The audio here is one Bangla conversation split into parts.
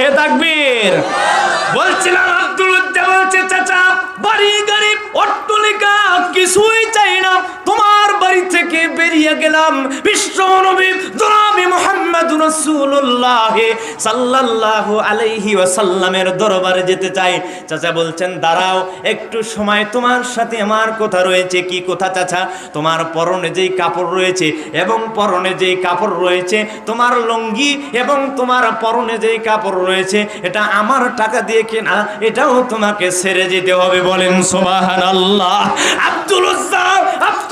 হে তাকবীর। বলছিলাম আব্দুল বলছে, চাচা, বাড়ি গাড়ি অট্টলিকা, কিছুই চাই না। তোমার বাড়ি থেকে বেরিয়ে গেলাম। বিশ্ব নবী রাসূলুল্লাহ যেতে চাই। চাচা বলছেন, দাঁড়াও, একটু সময়, তোমার সাথে আমার কথা রয়েছে। কি কথা চাচা? তোমার পরনে যেই কাপড় রয়েছে এবং পরনে যেই কাপড় রয়েছে, তোমার লুঙ্গি এবং তোমার পরনে যেই কাপড় রয়েছে, এটা আমার টাকা দিয়ে কেনা, এটাও তোমাকে ছেড়ে যেতে হবে। বলেন সোবাহান আল্লাহ আব্দুল আব্দুল্লাহ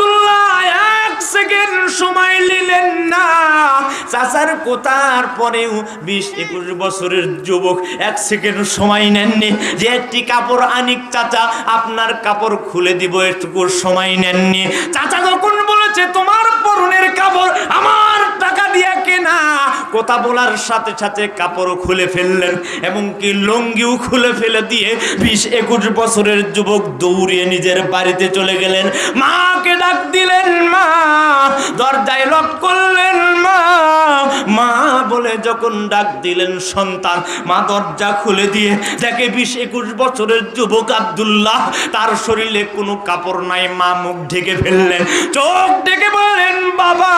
চাচার কোতার পরেও বিশ একুশ বছরের যুবক এক সেকেন্ড সময় নেননি। যে একটি কাপড় আনিক চাচা, আপনার কাপড় খুলে দিব, একটুকু সময় নেননি। চাচা যখন বলেছে, তোমার পরনের কাপড় আমার কথা বলার সাথে সাথে কাপড় খুলে ফেললেন এবং কি লঙ্গিও খুলে ফেলে দিয়ে বিশ একুশ বছরের যুবক দৌড়িয়ে নিজের বাড়িতে চলে গেলেন। মাকে ডাক দিলেন, মা, দরজায় লক করলেন, মা। মা বলে, যখন ডাক দিলেন সন্তান, মা দরজা খুলে দিয়ে দেখে বিশ একুশ বছরের যুবক আব্দুল্লাহ, তার শরীরে কোনো কাপড় নাই, মা মুখ ঢেকে ফেললেন। চোখ ডেকে বললেন, বাবা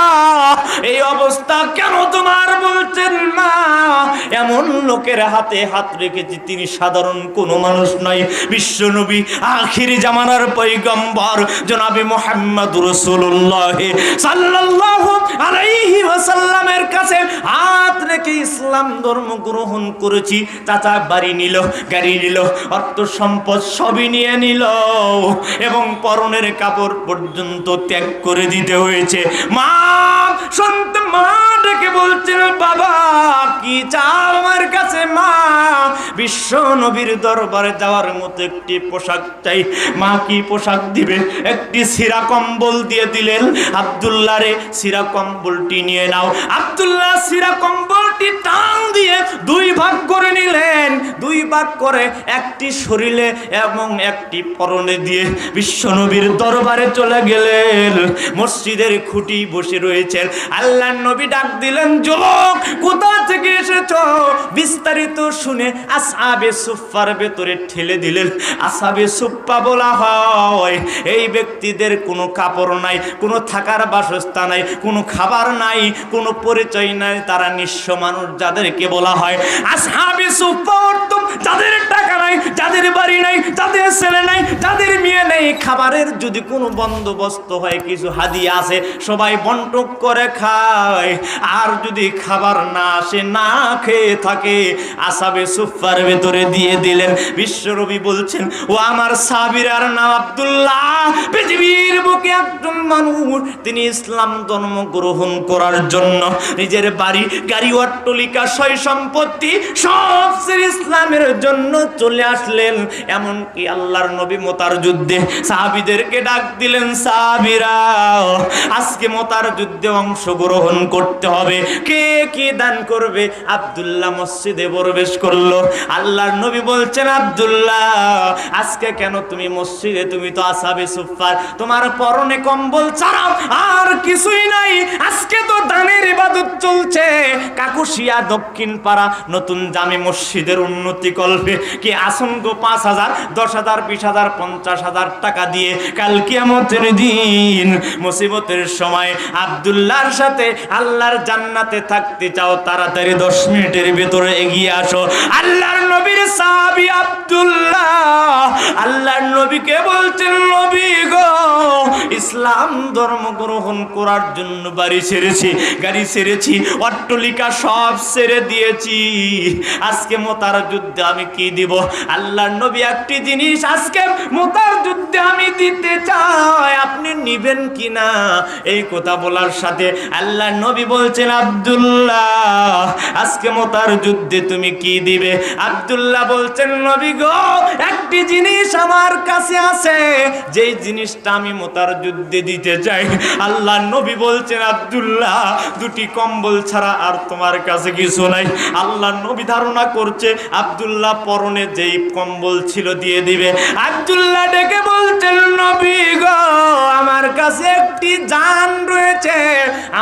এমন লোকের হাতে হাত রেখেছি, তিনি সাধারণ কোনো মানুষ নয়। বিশ্বনবী আখিরি জামানার পৈগম্বর জনাবে মোহাম্মদ রসুল্লাহ কাছে হাত রেখে ইসলাম ধর্ম গ্রহণ করেছি। চাচা বাড়ি নিল, গাড়ি নিল, অর্থ সম্পদ সবই নিয়ে নিল এবং পরনের কাপড় পর্যন্ত ত্যাগ করে দিতে হয়েছে। মা, সন্ত মা বলছেন, বাবা, কি চাও আমার কাছে, মা? বিশ্ব নবীর দরবারে যাওয়ার মতো একটি পোশাক চাই। মা কি পোশাক দিবে? একটি সিরা কম্বল দিয়ে দিলেন। আব্দুল্লাহ রে সিরা কম্বলটি নিয়ে নাও। আব্দুল্লাহ সিরা কম্বলটি টান দিয়ে দুই ভাগ করে একটি শরীরে এবং একটি পরনে দিয়ে বিশ্বনবীর দরবারে চলে গেলেন। মসজিদের খুঁটি বসে রয়েছেন। আল্লাহ নবী ডাক দিলেন, যুবক, কোথা থেকে এসেছ? বিস্তারিত শুনে আসাবে সুফার ভেতরে ঠেলে দিলেন। আসাবে সুপ্পা বলা হয়, এই ব্যক্তিদের কোনো কাপড় নাই, কোনো থাকার বাসস্থান নাই, কোনো খাবার নাই, কোনো পরিচয় নাই। তারা নিঃস্ব মানুষ যাদেরকে বলা হয়। আসহাবে সুপ্পা যাদের টাকা নাই, যাদের বাড়ি নাই, যাদের ছেলে নাই, যাদের মেয়ে নেই, খাবারের যদি কোনো বন্দোবস্ত হয়, কিছু হাদিয়া আছে, সবাই বন্টক করে খায়। আর যদি খাবার না আসে, না খেয়ে থাকে, আসাবে সুফার ভেতরে দিয়ে দিলেন। বিশ্বরবি বলছেন, ও আমার সাবিরার নাম আব্দুল্লাহ। পৃথিবীর বুকে একজন মানুষ, তিনি ইসলাম ধর্ম গ্রহণ করার জন্য নিজের বাড়ি গাড়ি অট্টলিকা সয় সম্পত্তি সব ইসলামের জন্য চলে আসলেন। এমনকি আল্লাহর নবী মোতার যুদ্ধে সাহাবিদেরকে ডাক দিলেন সাহাবিরা আজকে মোতার যুদ্ধে অংশগ্রহণ করতে হবে। কে কি দান করবে? আব্দুল্লাহ মসজিদে প্রবেশ করল। আল্লাহর নবী বলছেন, আব্দুল্লাহ, আজকে কেন তুমি মসজিদে? তুমি তো আসাবে সুফার তোমার পরনে কম্বল ছাড়াও আর কিছুই নাই। আজকে তো দানের ইবাদত চলছে। কাকুশিয়া দক্ষিণ পাড়া নতুন জামে মসজিদের উন্নতি কল্পে কি আসঙ্গ পাঁচ হাজার, দশ হাজার, বিশ হাজার, পঞ্চাশ হাজার টাকা দিয়ে কাল কিয়ামতের দিন মুসিবতের সময় আব্দুল্লাহর সাথে আল্লাহর জান্নাতে থাকতে চাও, তাড়াতাড়ি দশ মিনিটের ভেতরে এগিয়ে আসো। আল্লাহর নবীর সাহাবি আবদুল্লাহ, আল্লাহর নবীকে বলছেন, নবী গো ইসলাম ধর্ম গ্রহণ করার জন্য বাড়ি ছেড়েছি গাড়ি ছেড়েছি অট্টলিকা সব ছেড়ে দিয়েছি। আজকে মোতার যুদ্ধে আমি কি দিব? আল্লাহর নবী একটি জিনিস আজকে মোতার যুদ্ধে আমি দিতে চাই, আপনি নিবেন কি না এই কথা বলার সাথে আল্লাহ নবী বলছেন, আব্দুল্লাহ, আজকে মোতার যুদ্ধে তুমি কি দিবে? আব্দুল্লাহ বলছেন, নবী গো, একটি জিনিস আমার কাছে আছে। যেই জিনিসটা আমি মোতার যুদ্ধে দিতে চাই। আল্লাহ নবী বলছেন, আব্দুল্লাহ, দুটি কম্বল ছাড়া আর তোমার কাছে কিছু নাই। আল্লাহ নবী ধারণা করছে, আব্দুল্লাহ পরনে যেই কম্বল ছিল, দিয়ে দিবে। আব্দুল্লাহ ডেকে বলছেন নবী গো, আমার কাছে একটি জান রয়েছে।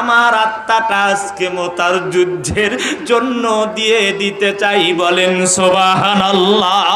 আমার আত্মাটা আজকে মোতার যুদ্ধের জন্য দিয়ে দিতে চাই। বলেন সোবাহান আল্লাহ